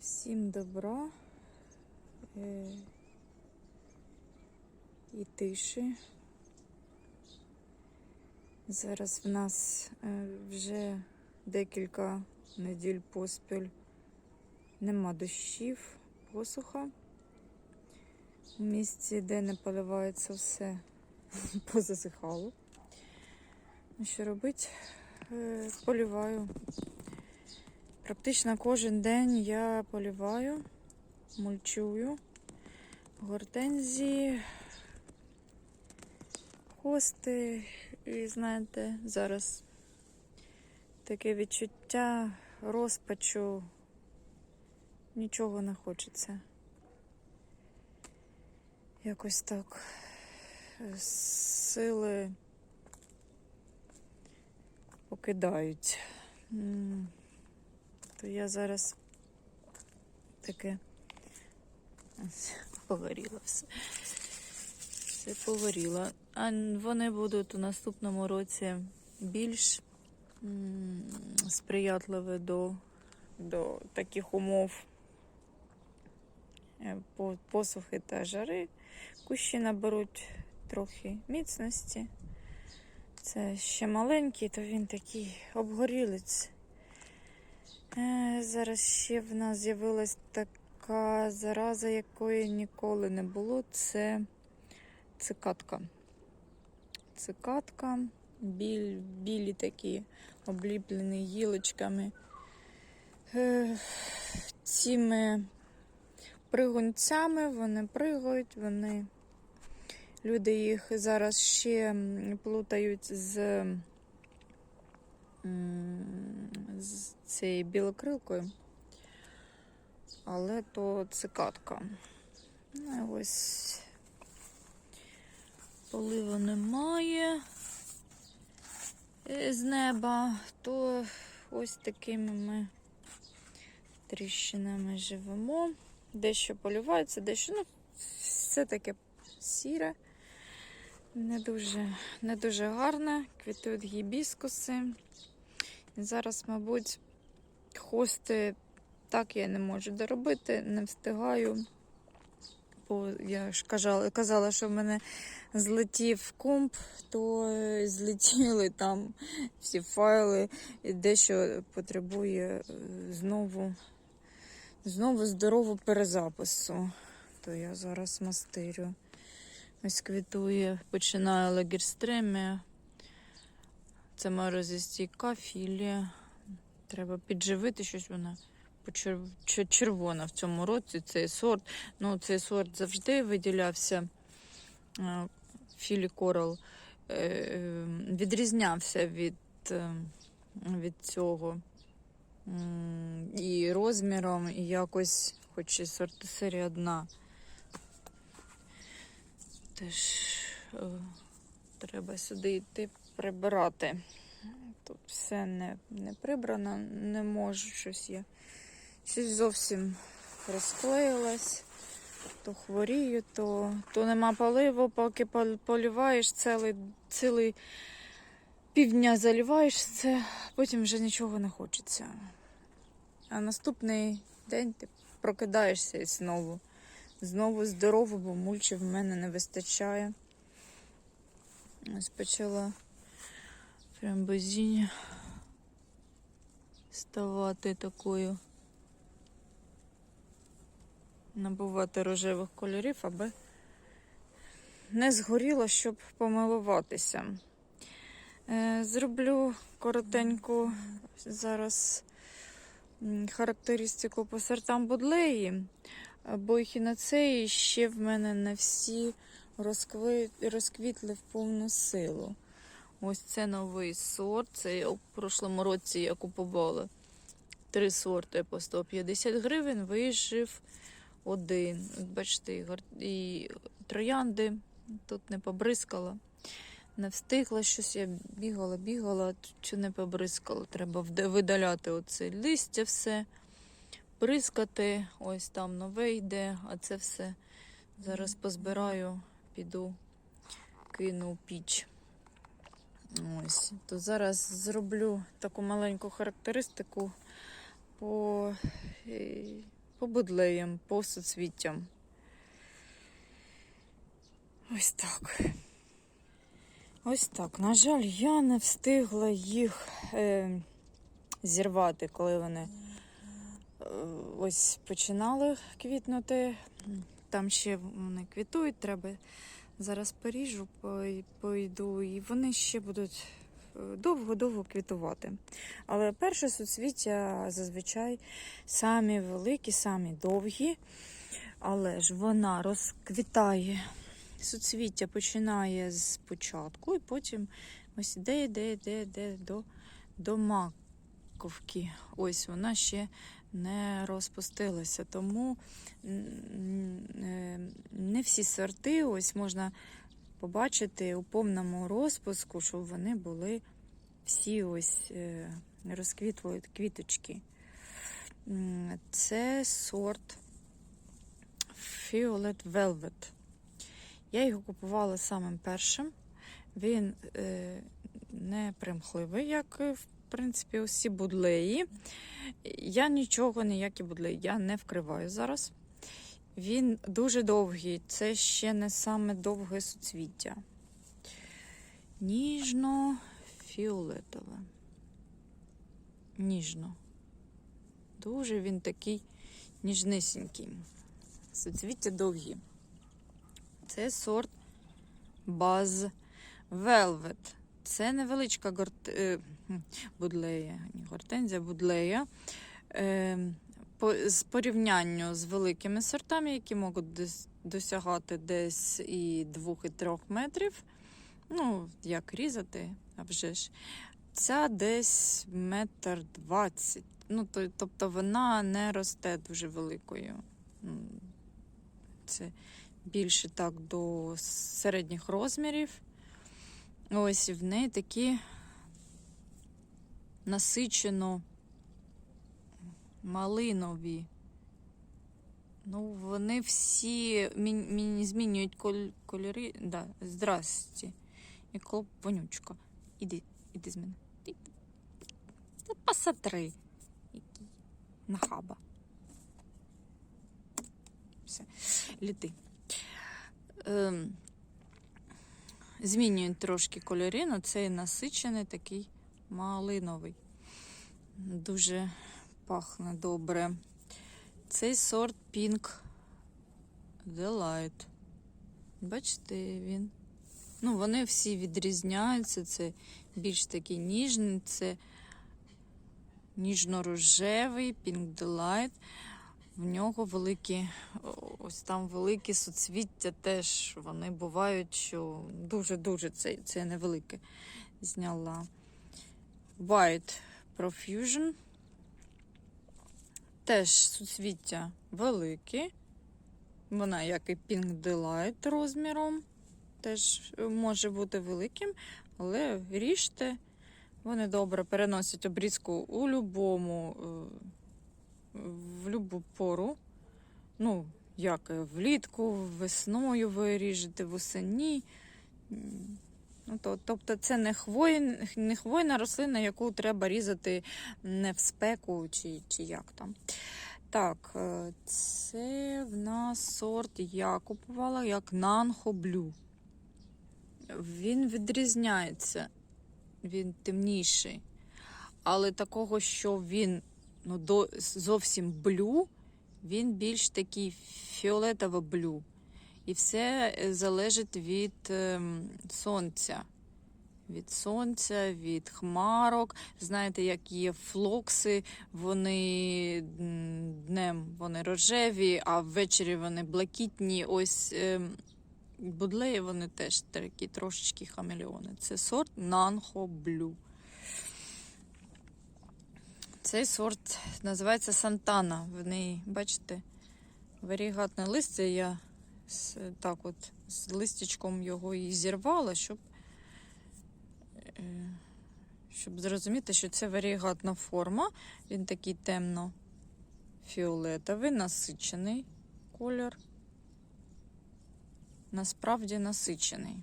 Всім добра е, і тиші. Зараз в нас е, вже декілька неділь поспіль нема дощів, посуха. У місці, де не поливається все, позасихало. Ну, Що робити? Е, Поліваю. Практично кожен день я поліваю, мульчую гортензії, хости. І знаєте, зараз таке відчуття розпачу, нічого не хочеться. Якось так сили покидають. То я зараз таке погоріло все. Все погоріло. А вони будуть у наступному році більш сприятливі до, до таких умов е, посухи та жари. Кущі наберуть трохи міцності. Це ще маленький, то він такий обгорілець. Е, Зараз ще в нас з'явилась така зараза, якої ніколи не було. Це цикатка. Цикатка, біль, білі такі, обліплені гілочками. Е, Цими пригунцями вони пригають, вони. Люди їх зараз ще плутають з з цією білокрилкою, але то цикатка. Ну, ось поливу немає з неба, то ось такими ми тріщинами живемо. Дещо полювається, дещо, ну, все таке сіре. Не дуже, не дуже гарне. Квітують гібіскуси. Зараз, мабуть, хости так я не можу доробити, не встигаю. Бо я ж казала, казала, що в мене злетів комп, то злетіли там всі файли, і дещо потребує е, знову, знову здорову перезапису. То я зараз мастерю. Ось квітує, починає лагерстремія. Це морозостійка філія. Треба підживити щось вона червона в цьому році. Цей сорт. Ну, цей сорт завжди виділявся. е, Філі Корал е, е, відрізнявся від, е, від цього. І розміром, і якось, хоч і сортосерія одна. Теж е, треба сюди йти прибирати. Тут все не, не прибрано, не можу щось я. Щось зовсім розклеїлось. То хворію, то, то нема поливу, поки пол- поліваєш цілий, цілий півдня заливаєш це, потім вже нічого не хочеться. А наступний день ти прокидаєшся і знову. Знову здорово, бо мульчі в мене не вистачає. Ось почала прям бозіння ставати такою. Набувати рожевих кольорів, аби не згоріло, щоб помилуватися. Е, Зроблю коротеньку зараз характеристику по сортам будлеї, бо ехінацеї ще в мене не всі розквітли в повну силу. Ось це новий сорт. Це я у прошлому році я купувала три сорти по 150 гривень. Вижив один. От Бачите, і, троянди тут не побризкала. Не встигла щось, я бігала, бігала, чи не побризкала. Треба видаляти оце листя все, бризкати. Ось там нове йде, а це все зараз позбираю, піду, кину піч. Ось, то зараз зроблю таку маленьку характеристику по, е, по будлеям, по суцвіттям. Ось так. Ось так. На жаль, я не встигла їх е, зірвати, коли вони е, ось починали квітнути. Там ще вони квітують, треба зараз поріжу, пойду, і вони ще будуть е, довго-довго квітувати. Але перше суцвіття зазвичай самі великі, самі довгі, але ж вона розквітає. Суцвіття починає з початку, і потім ось іде, іде, іде, іде до, до маковки. Ось вона ще не розпустилася. Тому е, не всі сорти ось можна побачити у повному розпуску, щоб вони були всі ось е, розквітли квіточки. Це сорт Violet Velvet. Я його купувала самим першим. Він е, не примхливий, як, е, принципі, усі будлеї. Я нічого, ніякі будлеї, я не вкриваю зараз. Він дуже довгий, це ще не саме довге суцвіття. Ніжно-фіолетове. Ніжно. Дуже він такий ніжнисінький. Суцвіття довгі. Це сорт Buzz Velvet. Це невеличка горт... будлея, не гортензія, будлея. Е, по, з порівнянню з великими сортами, які можуть дес, досягати десь і 2-3 метрів. Ну, як різати, а вже ж. Ця десь метр двадцять. Ну, то, тобто вона не росте дуже великою. Це більше так до середніх розмірів. Ось і в неї такі насичено малинові. Ну, вони всі мі- змінюють коль- кольори. Да, здрасті. Коло вонючка. Іди, іди з мене. Та посмотри. Нахаба. Все, літи. Ем, змінюють трошки кольори, але цей насичений такий малиновий. Дуже пахне добре. Цей сорт Pink Delight. Бачите, він. Ну, вони всі відрізняються. Це більш такий ніжний, це ніжно-рожевий Pink Delight. В нього великі, ось там великі суцвіття теж. Вони бувають, що дуже-дуже це, це невелике зняла. White Profusion. Теж суцвіття великі. Вона, як і Pink Delight розміром, теж може бути великим, але ріжте. Вони добре переносять обрізку у любому, е, в любу пору. Ну, як е, влітку, весною ви ріжете, восені. Ну, тобто це не, хвой, не хвойна рослина, яку треба різати не в спеку чи, чи як там. Так, е, це в нас сорт я купувала як Blue. Він відрізняється, він темніший. Але такого, що він ну, до, зовсім блю, він більш такий фіолетово-блю. І все е, залежить від ем, сонця. Від сонця, від хмарок. Знаєте, як є флокси, вони днем вони рожеві, а ввечері вони блакитні. Ось ем, будлеї вони теж такі трошечки хамелеони. Це сорт Nanho Blue. Цей сорт називається Сантана. В неї, бачите, варігатне листя. Я так от з листячком його і зірвала, щоб, е, щоб зрозуміти, що це варігатна форма. Він такий темно-фіолетовий, насичений колір. Насправді насичений.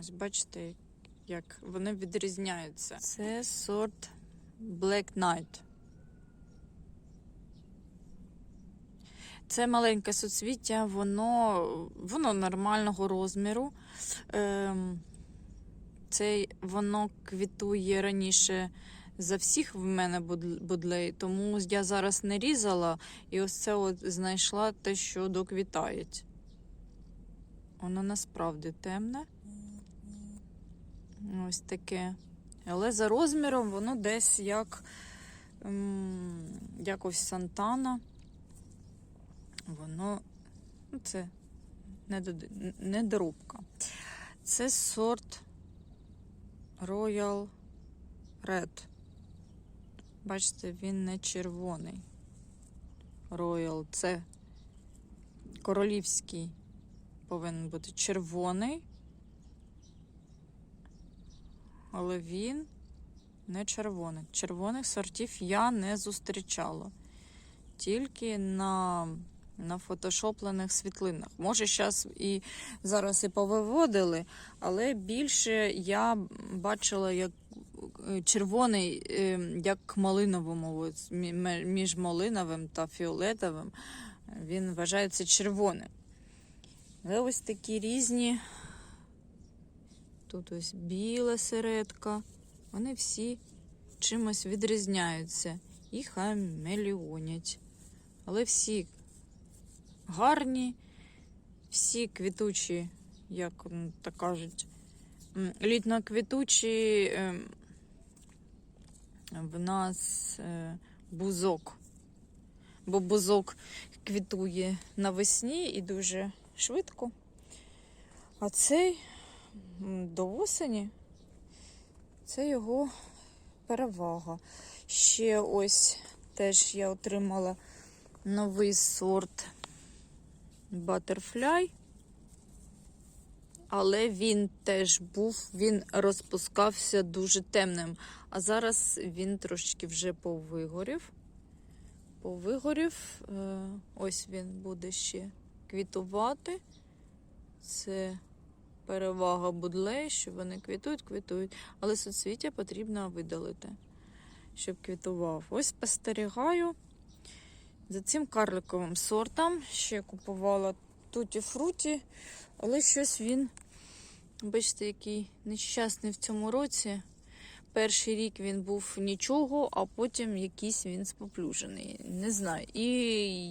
Ось бачите, як вони відрізняються. Це сорт Black Knight. Це маленьке суцвіття, воно, воно нормального розміру. Ем, це воно квітує раніше за всіх в мене буд- будлей, тому я зараз не різала і ось це от знайшла те, що доквітає. Воно насправді темне. Ось таке. Але за розміром воно десь як м, якось Сантана. Воно ну, це недорубка. Це сорт Royal Red. Бачите, він не червоний. Royal це королівський повинен бути червоний. Але він не червоний. Червоних сортів я не зустрічала. Тільки на, на фотошоплених світлинах. Може, зараз і зараз і повиводили, але більше я бачила як е, червоний, е, як малиновому, між малиновим та фіолетовим. Він вважається червоним. Але ось такі різні. Тут ось біла середка. Вони всі чимось відрізняються і хамелеонять. Але всі гарні, всі квітучі, як так кажуть, літноквітучі ем, в нас е, бузок. Бо бузок квітує навесні і дуже швидко. А цей до осені це його перевага. Ще ось теж я отримала новий сорт Butterfly. Але він теж був, він розпускався дуже темним. А зараз він трошечки вже повигорів. Повигорів. Е, Ось він буде ще квітувати. Це перевага будлей, що вони квітують, квітують. Але суцвіття потрібно видалити, щоб квітував. Ось спостерігаю за цим карликовим сортом. Ще купувала туті фруті, але щось він, бачите, який нещасний в цьому році. Перший рік він був нічого, а потім якийсь він споплюжений. Не знаю. І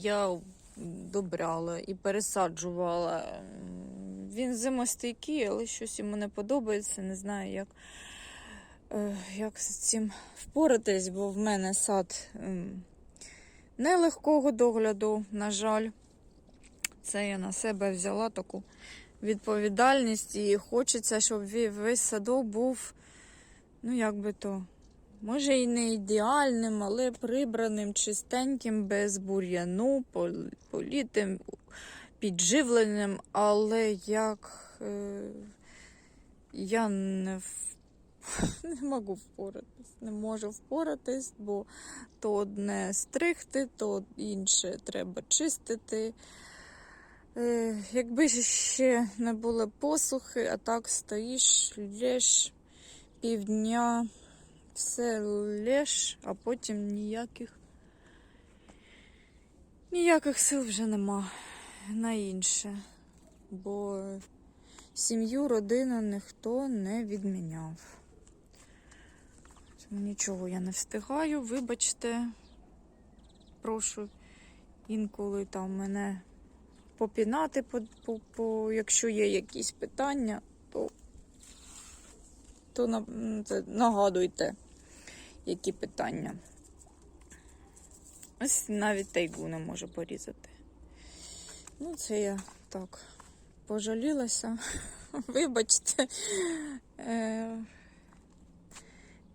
я добряла і пересаджувала. Він зимостійкий, але щось йому не подобається. Не знаю, як, е, як з цим впоратись, бо в мене сад ем, нелегкого догляду, на жаль. Це я на себе взяла таку відповідальність і хочеться, щоб весь садок був, ну як би то, може і не ідеальним, але прибраним, чистеньким, без бур'яну, політим, підживленим, але як е, я не, не можу впоратись, не можу впоратись, бо то одне стригти, то інше треба чистити. Е, якби ще не було посухи, а так стоїш, лєш півдня, все лєш, а потім ніяких, ніяких сил вже нема на інше. Бо сім'ю, родину ніхто не відміняв. Нічого я не встигаю, вибачте. Прошу інколи там мене попінати, по, по, по, якщо є якісь питання, то, то на- це, нагадуйте, які питання. Ось навіть тайгу не можу порізати. Ну, це я так пожалілася. Вибачте. Е,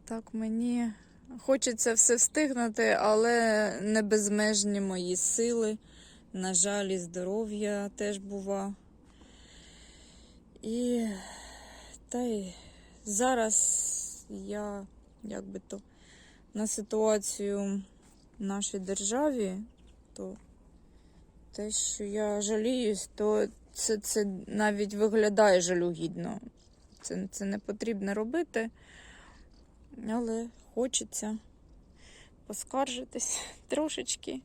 так, мені хочеться все встигнути, але не безмежні мої сили. На жаль, і здоров'я теж бува. І та й зараз я як би то на ситуацію в нашій державі, то те, що я жаліюсь, то це, це навіть виглядає жалюгідно. Це, це не потрібно робити, але хочеться. поскаржитись трошечки.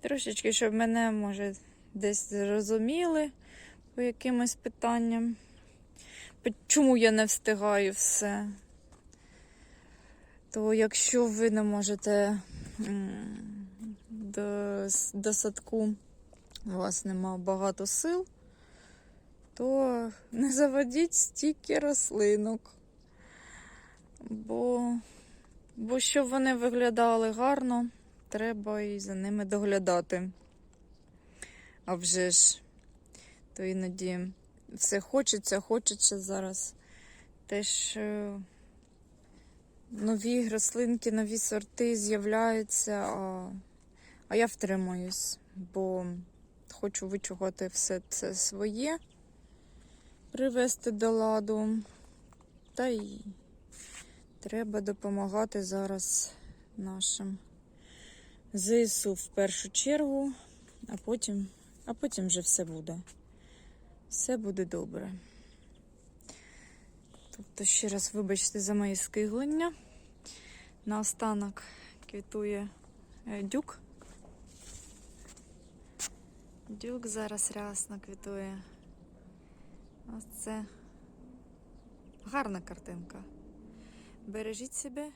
Трошечки, щоб мене, може, десь зрозуміли по якимось питанням. Чому я не встигаю все? То якщо ви не можете до, до садку, у вас нема багато сил, то не заводіть стільки рослинок. Бо, бо щоб вони виглядали гарно, треба і за ними доглядати. А вже ж, то іноді все хочеться, хочеться зараз. Теж нові рослинки, нові сорти з'являються, а, а я втримуюсь, бо хочу вичухати все це своє, привести до ладу. Та й треба допомагати зараз нашим ЗСУ в першу чергу, а потім, а потім вже все буде. Все буде добре. Тобто, ще раз вибачте за мої скиглення. Наостанок квітує е, дюк. Дюк зараз рясно квітує. Ось це гарна картинка. Бережіть себе,